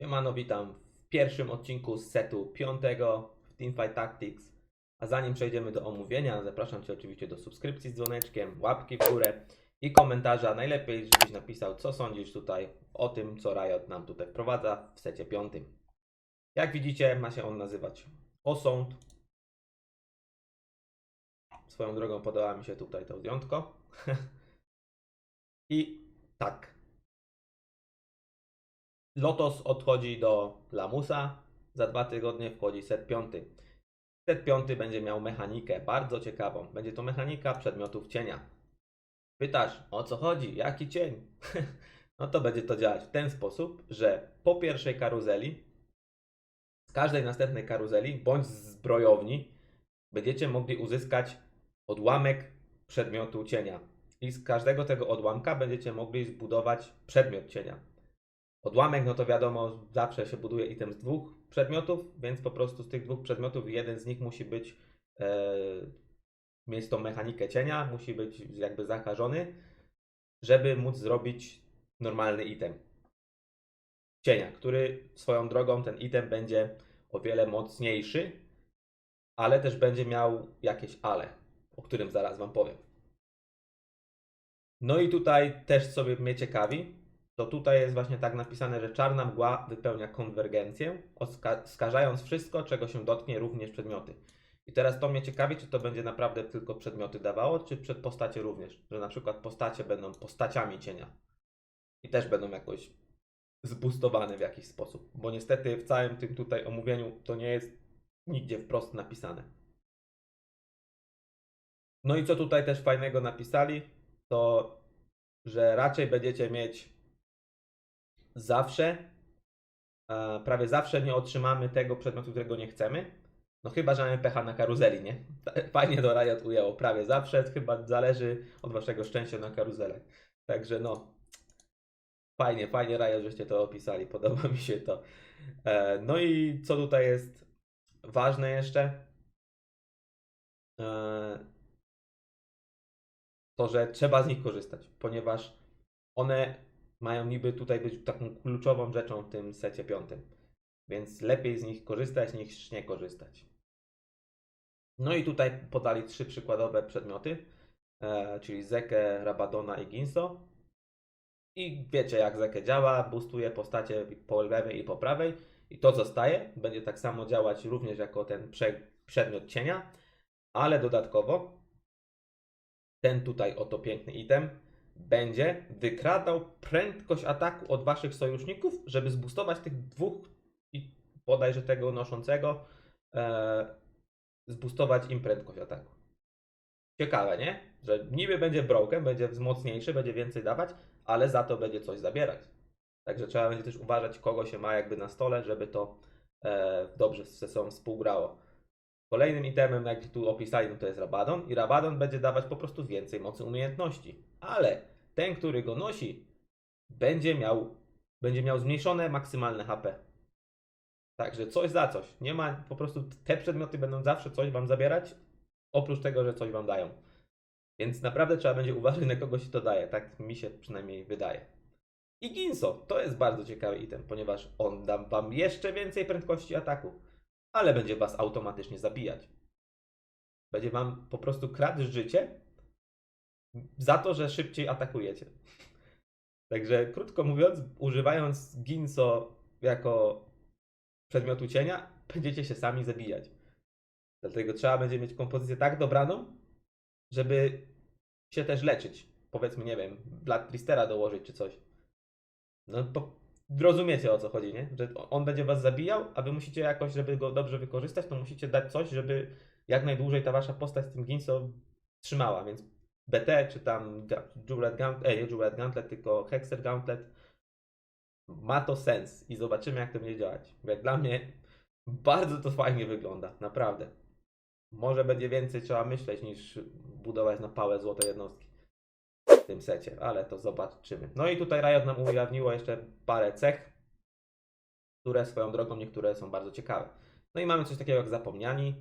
Siemano, witam w pierwszym odcinku z setu piątego w Teamfight Tactics. A zanim przejdziemy do omówienia, zapraszam Cię oczywiście do subskrypcji z dzwoneczkiem, łapki w górę i komentarza. Najlepiej, żebyś napisał, co sądzisz tutaj o tym, co Riot nam tutaj wprowadza w secie piątym. Jak widzicie, ma się on nazywać Osąd. Swoją drogą podoba mi się tutaj to zdjątko. I tak, Lotos odchodzi do Lamusa. Za dwa tygodnie wchodzi set piąty. Set piąty będzie miał mechanikę bardzo ciekawą. Będzie to mechanika przedmiotów cienia. Pytasz, o co chodzi? Jaki cień? no to będzie to działać w ten sposób, że po pierwszej karuzeli, z każdej następnej karuzeli bądź z zbrojowni będziecie mogli uzyskać odłamek przedmiotu cienia. I z każdego tego odłamka będziecie mogli zbudować przedmiot cienia. Odłamek, no to wiadomo, zawsze się buduje item z dwóch przedmiotów, więc po prostu z tych dwóch przedmiotów jeden z nich musi być, e, mieć tą mechanikę cienia, musi być jakby zakażony, żeby móc zrobić normalny item cienia, który swoją drogą ten item będzie o wiele mocniejszy, ale też będzie miał jakieś ale, o którym zaraz Wam powiem. No i tutaj też sobie mnie ciekawi, to tutaj jest właśnie tak napisane, że czarna mgła wypełnia konwergencję, skażając wszystko, czego się dotknie, również przedmioty. I teraz to mnie ciekawi, czy to będzie naprawdę tylko przedmioty dawało, czy przed postacie również, że na przykład postacie będą postaciami cienia i też będą jakoś zbustowane w jakiś sposób, bo niestety w całym tym tutaj omówieniu to nie jest nigdzie wprost napisane. No i co tutaj też fajnego napisali, to że raczej będziecie mieć zawsze, e, prawie zawsze nie otrzymamy tego przedmiotu, którego nie chcemy. No chyba, że mamy pecha na karuzeli, nie? Fajnie to Riot ujęło, prawie zawsze, chyba zależy od waszego szczęścia na karuzelę. Także no, fajnie, fajnie Riot, żeście to opisali, podoba mi się to. E, No i co tutaj jest ważne jeszcze? E, To, że trzeba z nich korzystać, ponieważ one mają niby tutaj być taką kluczową rzeczą w tym secie piątym. Więc lepiej z nich korzystać niż nie korzystać. No i tutaj podali trzy przykładowe przedmioty, e, czyli Zekę, Rabadona i Ginso. I wiecie jak Zekę działa, boostuje postacie po lewej i po prawej. I to zostaje, będzie tak samo działać również jako ten prze, przedmiot cienia, ale dodatkowo ten tutaj oto piękny item będzie wykradał prędkość ataku od waszych sojuszników, żeby zbustować tych dwóch i bodajże tego noszącego, e, zbustować im prędkość ataku. Ciekawe, nie? Że niby będzie broken, będzie mocniejszy, będzie więcej dawać, ale za to będzie coś zabierać. Także trzeba będzie też uważać, kogo się ma jakby na stole, żeby to e, dobrze ze sobą współgrało. Kolejnym itemem, jak tu opisali, no to jest Rabadon i Rabadon będzie dawać po prostu więcej mocy umiejętności. Ale ten, który go nosi, będzie miał, będzie miał zmniejszone maksymalne HP. Także coś za coś. Nie ma, po prostu te przedmioty będą zawsze coś wam zabierać, oprócz tego, że coś wam dają. Więc naprawdę trzeba będzie uważać, na kogo się to daje. Tak mi się przynajmniej wydaje. I Ginso to jest bardzo ciekawy item, ponieważ on da wam jeszcze więcej prędkości ataku ale będzie was automatycznie zabijać. Będzie wam po prostu kradł życie za to, że szybciej atakujecie. Także krótko mówiąc, używając Ginso jako przedmiotu cienia, będziecie się sami zabijać. Dlatego trzeba będzie mieć kompozycję tak dobraną, żeby się też leczyć. Powiedzmy, nie wiem, Blood Tristera dołożyć czy coś. No bo rozumiecie o co chodzi, nie? Że on będzie was zabijał, a wy musicie jakoś, żeby go dobrze wykorzystać, to musicie dać coś, żeby jak najdłużej ta wasza postać z tym Ginso trzymała, więc BT, czy tam Juret Gauntlet, e, nie Juret Gauntlet, tylko Hexer Gauntlet ma to sens i zobaczymy jak to będzie działać. Jak dla mnie bardzo to fajnie wygląda, naprawdę. Może będzie więcej trzeba myśleć niż budować na pałę złote jednostki tym secie, ale to zobaczymy. No i tutaj Riot nam ujawniło jeszcze parę cech, które swoją drogą niektóre są bardzo ciekawe. No i mamy coś takiego jak zapomniani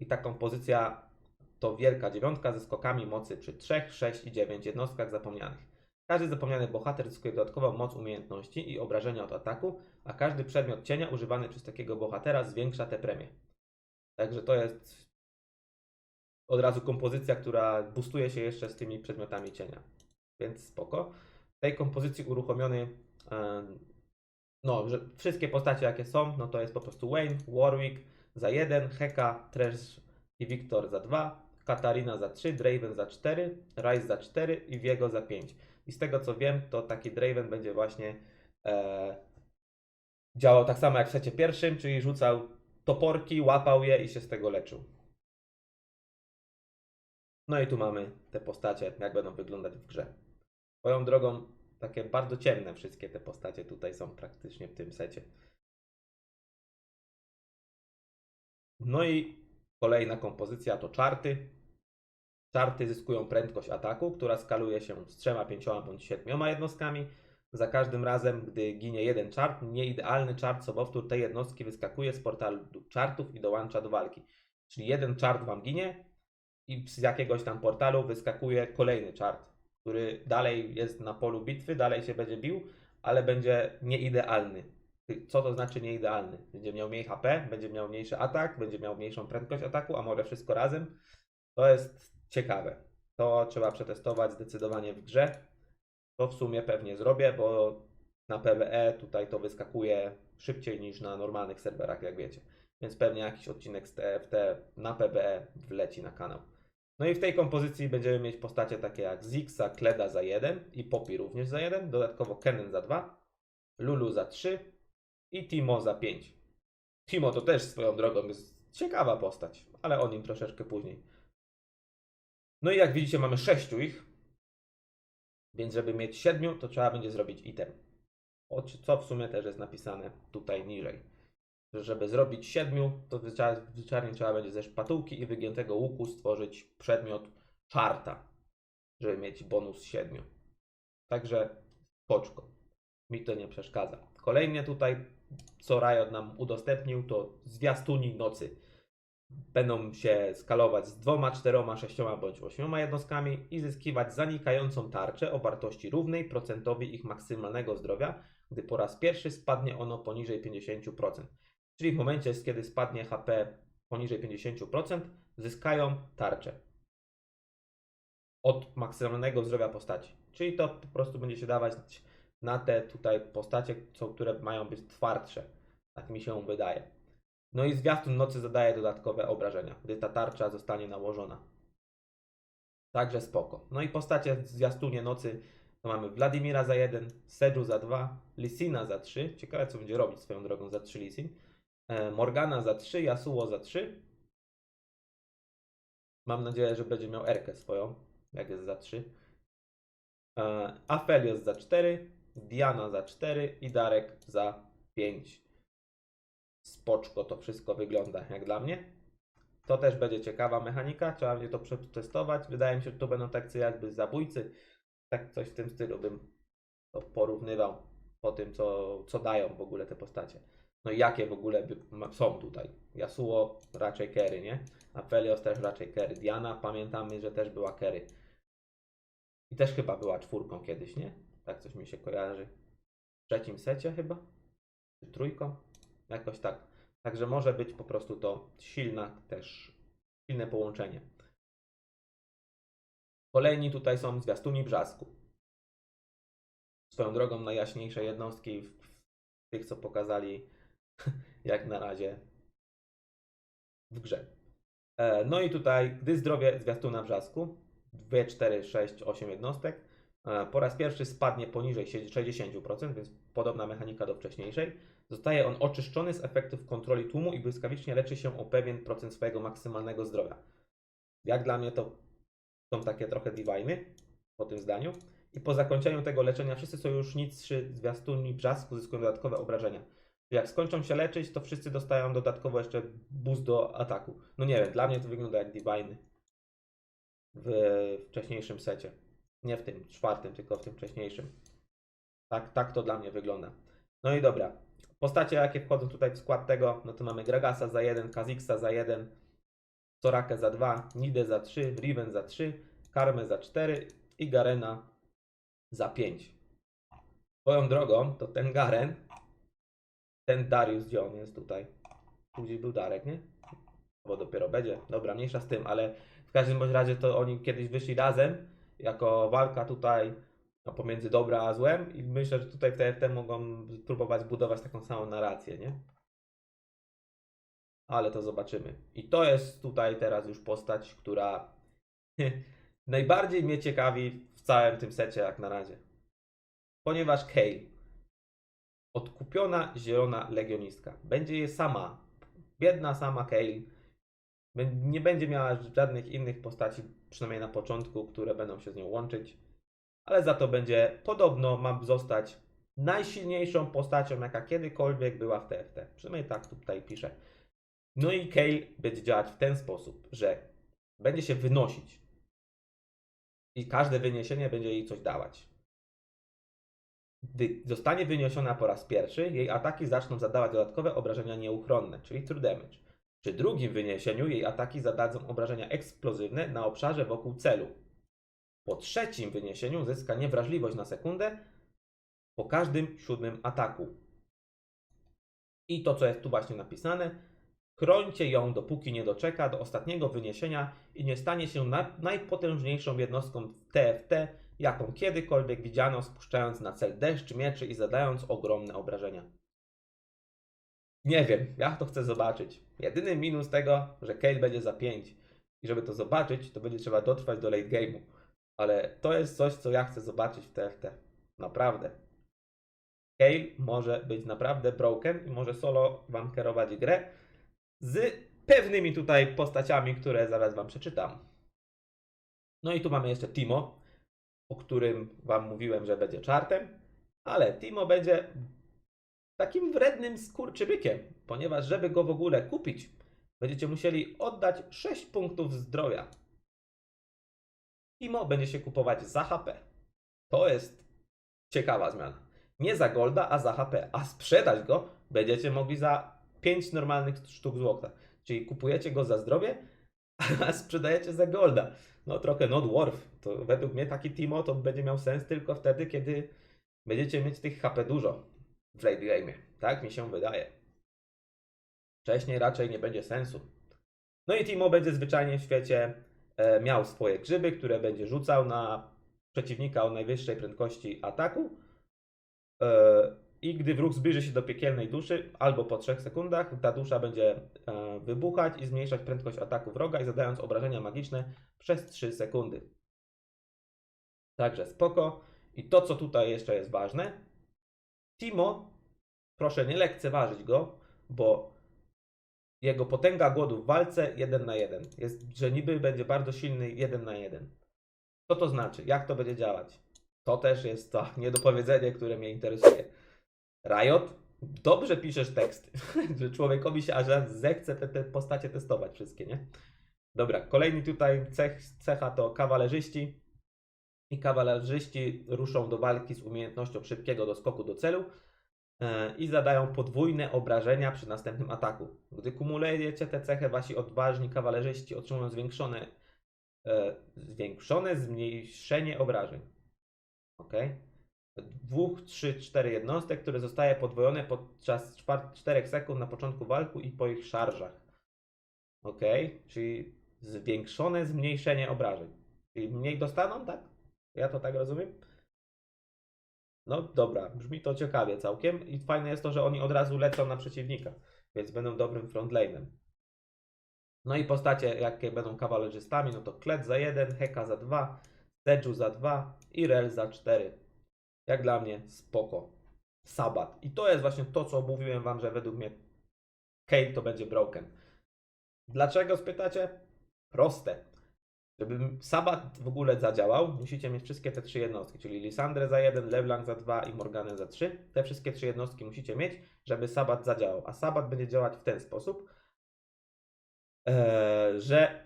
i ta kompozycja to wielka dziewiątka ze skokami mocy przy 3, 6 i 9 jednostkach zapomnianych. Każdy zapomniany bohater zyskuje dodatkową moc umiejętności i obrażenia od ataku, a każdy przedmiot cienia używany przez takiego bohatera zwiększa tę premię. Także to jest od razu kompozycja, która boostuje się jeszcze z tymi przedmiotami cienia. Więc spoko. W tej kompozycji uruchomiony em, no, że wszystkie postacie jakie są, no to jest po prostu Wayne, Warwick za 1, Heka, Trash i Victor za 2, Katarina za 3, Draven za 4, Rice za 4 i Viego za 5. I z tego co wiem, to taki Draven będzie właśnie e, działał tak samo jak w secie pierwszym, czyli rzucał toporki, łapał je i się z tego leczył. No i tu mamy te postacie, jak będą wyglądać w grze. Swoją drogą, takie bardzo ciemne wszystkie te postacie tutaj są praktycznie w tym secie. No i kolejna kompozycja to czarty. Czarty zyskują prędkość ataku, która skaluje się z 3, 5 bądź 7 jednostkami. Za każdym razem, gdy ginie jeden czart, nieidealny czart sobowtór tej jednostki wyskakuje z portalu czartów i dołącza do walki. Czyli jeden czart wam ginie i z jakiegoś tam portalu wyskakuje kolejny czart, który dalej jest na polu bitwy, dalej się będzie bił, ale będzie nieidealny. Co to znaczy nieidealny? Będzie miał mniej HP, będzie miał mniejszy atak, będzie miał mniejszą prędkość ataku, a może wszystko razem. To jest ciekawe. To trzeba przetestować zdecydowanie w grze. To w sumie pewnie zrobię, bo na PvE tutaj to wyskakuje szybciej niż na normalnych serwerach, jak wiecie. Więc pewnie jakiś odcinek z TFT na PvE wleci na kanał. No i w tej kompozycji będziemy mieć postacie takie jak Zixa, Kleda za 1 i Poppy również za 1, dodatkowo Kennen za 2, Lulu za 3 i Timo za 5. Timo to też swoją drogą jest ciekawa postać, ale o nim troszeczkę później. No i jak widzicie mamy 6 ich, więc żeby mieć 7 to trzeba będzie zrobić item. O, co w sumie też jest napisane tutaj niżej. Że żeby zrobić 7 to zwyczajnie trzeba będzie ze szpatułki i wygiętego łuku stworzyć przedmiot czarta, żeby mieć bonus 7. Także poczko. Mi to nie przeszkadza. Kolejnie tutaj, co Riot nam udostępnił, to zwiastuni nocy. Będą się skalować z dwoma, czteroma, sześcioma bądź ośmioma jednostkami i zyskiwać zanikającą tarczę o wartości równej procentowi ich maksymalnego zdrowia, gdy po raz pierwszy spadnie ono poniżej 50%. Czyli w momencie, kiedy spadnie HP poniżej 50%, zyskają tarczę od maksymalnego zdrowia postaci. Czyli to po prostu będzie się dawać na te tutaj postacie, co, które mają być twardsze. Tak mi się wydaje. No i zwiastun nocy zadaje dodatkowe obrażenia, gdy ta tarcza zostanie nałożona. Także spoko. No i postacie w zwiastunie nocy to mamy Wladimira za 1, Sedżu za 2, Lisina za 3. Ciekawe co będzie robić swoją drogą za 3 Lisin. E, Morgana za 3, Yasuo za 3. Mam nadzieję, że będzie miał Erkę swoją, jak jest za 3. E, Aphelios za 4, Diana za 4 i Darek za 5. Spoczko to wszystko wygląda jak dla mnie. To też będzie ciekawa mechanika, trzeba będzie to przetestować. Wydaje mi się, że to będą takie jakby zabójcy. Tak coś w tym stylu bym to porównywał po tym, co, co dają w ogóle te postacie. No jakie w ogóle są tutaj. Yasuo raczej carry, nie? Aphelios też raczej carry. Diana pamiętamy, że też była carry. I też chyba była czwórką kiedyś, nie? Tak coś mi się kojarzy. W trzecim secie chyba? Czy trójką? Jakoś tak. Także może być po prostu to silna też, silne połączenie. Kolejni tutaj są zwiastuni brzasku. Swoją drogą najjaśniejsze jednostki w tych, co pokazali jak na razie w grze. E, No i tutaj, gdy zdrowie zwiastuna brzasku, 2, 4, 6, 8 jednostek, e, po raz pierwszy spadnie poniżej 60%, więc podobna mechanika do wcześniejszej. Zostaje on oczyszczony z efektów kontroli tłumu i błyskawicznie leczy się o pewien procent swojego maksymalnego zdrowia. Jak dla mnie to są takie trochę diviny po tym zdaniu. I po zakończeniu tego leczenia wszyscy sojusznicy zwiastuni brzasku zyskują dodatkowe obrażenia. Jak skończą się leczyć, to wszyscy dostają dodatkowo jeszcze boost do ataku. No nie wiem, dla mnie to wygląda jak diviny w wcześniejszym secie. Nie w tym czwartym, tylko w tym wcześniejszym. Tak, tak to dla mnie wygląda. No i dobra. Postacie, jakie wchodzą tutaj w skład tego, no to mamy Gragasa za 1, Kazixa za 1, Sorakę za 2, Nidę za 3, Riven za 3, Karmę za 4 i Garena za 5. Swoją drogą, to ten Garen, ten Darius, gdzie on jest tutaj? Tu gdzieś był Darek, nie? Bo dopiero będzie. Dobra, mniejsza z tym, ale w każdym bądź razie to oni kiedyś wyszli razem, jako walka tutaj no, pomiędzy dobra a złem i myślę, że tutaj w TFT mogą próbować budować taką samą narrację, nie? Ale to zobaczymy. I to jest tutaj teraz już postać, która najbardziej mnie ciekawi w całym tym secie jak na razie. Ponieważ Kale, odkupiona zielona legionistka, będzie je sama, biedna sama Kale, nie będzie miała żadnych innych postaci, przynajmniej na początku, które będą się z nią łączyć, ale za to będzie podobno ma zostać najsilniejszą postacią, jaka kiedykolwiek była w TFT. Przynajmniej tak tutaj pisze. No i Kale będzie działać w ten sposób, że będzie się wynosić i każde wyniesienie będzie jej coś dawać. Gdy zostanie wyniesiona po raz pierwszy, jej ataki zaczną zadawać dodatkowe obrażenia nieuchronne, czyli true damage. Przy drugim wyniesieniu jej ataki zadadzą obrażenia eksplozywne na obszarze wokół celu. Po trzecim wyniesieniu zyska niewrażliwość na sekundę po każdym siódmym ataku. I to, co jest tu właśnie napisane, chrońcie ją, dopóki nie doczeka do ostatniego wyniesienia i nie stanie się na, najpotężniejszą jednostką TFT, jaką kiedykolwiek widziano, spuszczając na cel deszcz mieczy i zadając ogromne obrażenia. Nie wiem, ja to chcę zobaczyć. Jedyny minus tego, że Kale będzie za 5 i żeby to zobaczyć, to będzie trzeba dotrwać do late game'u. Ale to jest coś, co ja chcę zobaczyć w TFT. Naprawdę. Kale może być naprawdę broken i może solo wam kierować grę z pewnymi tutaj postaciami, które zaraz wam przeczytam. No i tu mamy jeszcze Timo, o którym wam mówiłem, że będzie czartem, ale Timo będzie takim wrednym skurczybykiem, ponieważ żeby go w ogóle kupić, będziecie musieli oddać 6 punktów zdrowia. Timo będzie się kupować za HP. To jest ciekawa zmiana. Nie za golda, a za HP. A sprzedać go będziecie mogli za 5 normalnych sztuk złota. Czyli kupujecie go za zdrowie, a sprzedajecie za golda. No trochę not worth. To według mnie taki Timo to będzie miał sens tylko wtedy, kiedy będziecie mieć tych HP dużo w late game. Tak mi się wydaje. Wcześniej raczej nie będzie sensu. No i Timo będzie zwyczajnie w świecie e, miał swoje grzyby, które będzie rzucał na przeciwnika o najwyższej prędkości ataku. I gdy wróg zbliży się do piekielnej duszy, albo po 3 sekundach, ta dusza będzie e, wybuchać i zmniejszać prędkość ataku wroga i zadając obrażenia magiczne przez 3 sekundy. Także spoko. I to, co tutaj jeszcze jest ważne, Timo, proszę nie lekceważyć go, bo jego potęga głodu w walce 1 na 1. Jest, że niby będzie bardzo silny 1 na 1. Co to znaczy? Jak to będzie działać? To też jest to niedopowiedzenie, które mnie interesuje. Riot, dobrze piszesz teksty, że człowiekowi się aż zechce te, te postacie testować wszystkie, nie? Dobra, kolejny tutaj cech, cecha to kawalerzyści. I kawalerzyści ruszą do walki z umiejętnością szybkiego doskoku do celu e, i zadają podwójne obrażenia przy następnym ataku. Gdy kumulujecie tę cechę, wasi odważni kawalerzyści otrzymują zwiększone, e, zwiększone zmniejszenie obrażeń. Ok? Dwóch, trzy, cztery jednostek, które zostaje podwojone podczas 4 sekund na początku walki i po ich szarżach. Ok? Czyli zwiększone zmniejszenie obrażeń. Czyli mniej dostaną, tak? Ja to tak rozumiem? No dobra, brzmi to ciekawie całkiem i fajne jest to, że oni od razu lecą na przeciwnika, więc będą dobrym frontlane'em. No i postacie, jakie będą kawalerzystami, no to Kled za 1, Heka za 2, Seju za 2 i Rel za 4. Jak dla mnie spoko. Sabat. I to jest właśnie to, co mówiłem wam, że według mnie Kale to będzie broken. Dlaczego spytacie? Proste. Żeby Sabat w ogóle zadziałał, musicie mieć wszystkie te trzy jednostki, czyli Lisandrę za jeden, LeBlanc za dwa i Morganę za trzy. Te wszystkie trzy jednostki musicie mieć, żeby Sabat zadziałał. A Sabat będzie działać w ten sposób, e, że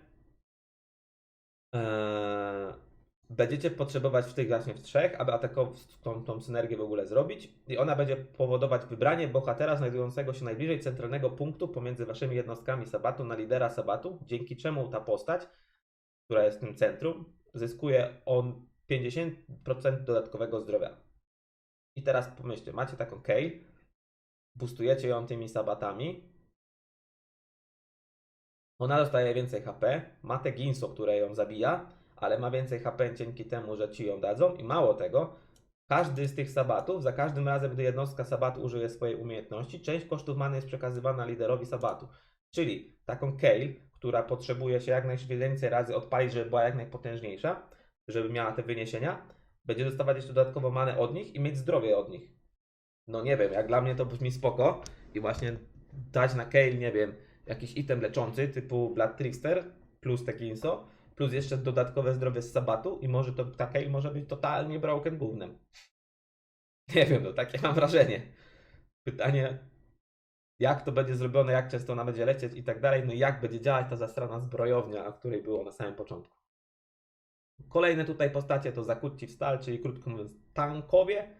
e, będziecie potrzebować w tych właśnie w trzech, aby atakować tą, tą synergię w ogóle zrobić i ona będzie powodować wybranie bohatera znajdującego się najbliżej centralnego punktu pomiędzy waszymi jednostkami Sabatu na lidera Sabatu, dzięki czemu ta postać która jest w tym centrum, zyskuje on 50% dodatkowego zdrowia. I teraz pomyślcie, macie taką Kale, boostujecie ją tymi sabatami, ona dostaje więcej HP, ma te Ginso, które ją zabija, ale ma więcej HP dzięki temu, że ci ją dadzą i mało tego, każdy z tych sabatów, za każdym razem, gdy jednostka sabatu użyje swojej umiejętności, część kosztów many jest przekazywana liderowi sabatu. Czyli taką Kale, która potrzebuje się jak najwięcej razy odpalić, żeby była jak najpotężniejsza, żeby miała te wyniesienia, będzie dostawać jeszcze dodatkowo manę od nich i mieć zdrowie od nich. No nie wiem, jak dla mnie to brzmi spoko i właśnie dać na Kale, nie wiem, jakiś item leczący typu Blood Trickster plus te Ginso, plus jeszcze dodatkowe zdrowie z sabatu i może to ta Kale może być totalnie broken gównem. Nie wiem, no takie mam wrażenie. Pytanie, jak to będzie zrobione, jak często ona będzie lecieć i tak dalej, no i jak będzie działać ta zastrana zbrojownia, o której było na samym początku. Kolejne tutaj postacie to zakutci w stal, czyli krótko mówiąc tankowie.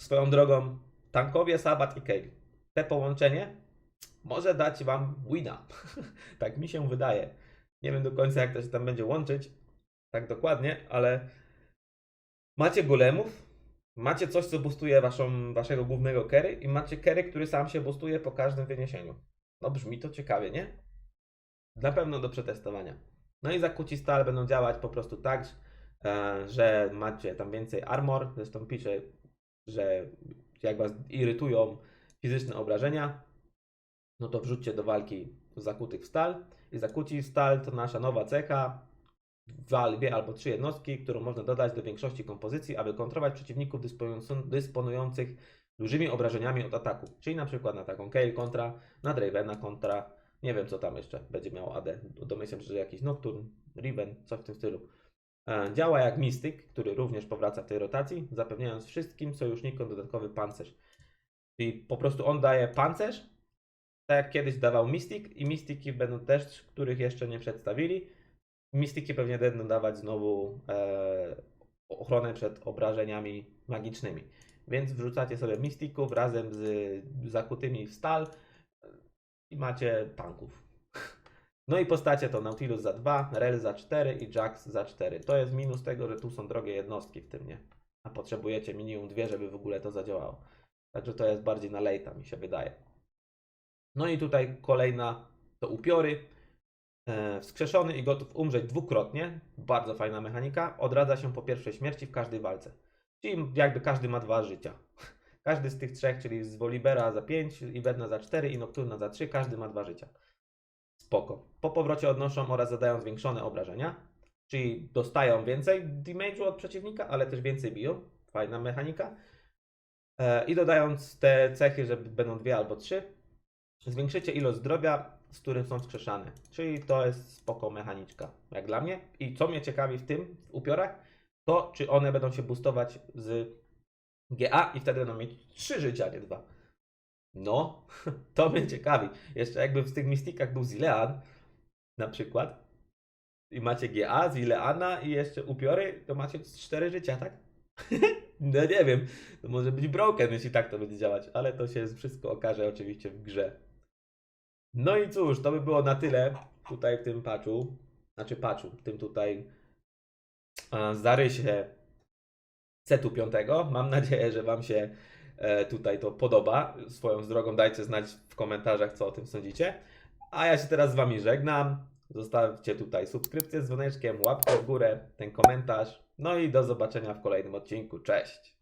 Swoją drogą tankowie, sabat i Kale. Te połączenie może dać Wam wina. tak mi się wydaje. Nie wiem do końca jak to się tam będzie łączyć, tak dokładnie, ale macie golemów, macie coś, co boostuje waszą, waszego głównego carry i macie carry, który sam się boostuje po każdym wyniesieniu. No brzmi to ciekawie, nie? Na pewno do przetestowania. No i zakuci stal będą działać po prostu tak, e, że macie tam więcej armor, zresztą pisze, że jak was irytują fizyczne obrażenia, no to wrzućcie do walki zakutych w stal. I zakuci stal to nasza nowa cecha, dwie albo trzy jednostki, którą można dodać do większości kompozycji, aby kontrolować przeciwników dysponujący- dysponujących dużymi obrażeniami od ataku. Czyli na przykład na taką Kale kontra, na Dravena kontra, nie wiem co tam jeszcze będzie miał AD. Domyślam się, że jakiś Nocturne, Riven, coś w tym stylu. E, Działa jak Mystic, który również powraca w tej rotacji, zapewniając wszystkim sojusznikom dodatkowy pancerz. Czyli po prostu on daje pancerz, tak jak kiedyś dawał Mystic i Mystiki będą też, których jeszcze nie przedstawili. Mystiki pewnie będą dawać znowu e, ochronę przed obrażeniami magicznymi. Więc wrzucacie sobie Mystików razem z zakutymi w stal i macie tanków. No i postacie to Nautilus za 2, Rel za 4 i Jax za 4. To jest minus tego, że tu są drogie jednostki w tym, nie? A potrzebujecie minimum dwie, żeby w ogóle to zadziałało. Także to jest bardziej na lejta, mi się wydaje. No i tutaj kolejna to upiory. E, wskrzeszony i gotów umrzeć dwukrotnie. Bardzo fajna mechanika. Odradza się po pierwszej śmierci w każdej walce. Czyli jakby każdy ma dwa życia. Każdy z tych trzech, czyli z Wolibera za 5, Iberna za 4 i Nocturna za 3, każdy ma dwa życia. Spoko. Po powrocie odnoszą oraz zadają zwiększone obrażenia. Czyli dostają więcej damage'u od przeciwnika, ale też więcej biją. Fajna mechanika. E, I dodając te cechy, że będą dwie albo trzy, zwiększycie ilość zdrowia, z którym są wskrzeszane. Czyli to jest spoko mechaniczka, jak dla mnie. I co mnie ciekawi w tym, w upiorach, to czy one będą się boostować z GA i wtedy będą mieć 3 życia, nie dwa. No, to mnie ciekawi. Jeszcze jakby w tych mistikach był Zilean, na przykład, i macie GA, Zileana i jeszcze upiory, to macie 4 życia, tak? no nie wiem, to może być broken, jeśli tak to będzie działać, ale to się wszystko okaże oczywiście w grze. No i cóż, to by było na tyle tutaj w tym patchu, znaczy patchu, w tym tutaj zarysie setu piątego. Mam nadzieję, że Wam się e, tutaj to podoba. Swoją drogą dajcie znać w komentarzach, co o tym sądzicie. A ja się teraz z Wami żegnam. Zostawcie tutaj subskrypcję z dzwoneczkiem, łapkę w górę, ten komentarz. No i do zobaczenia w kolejnym odcinku. Cześć!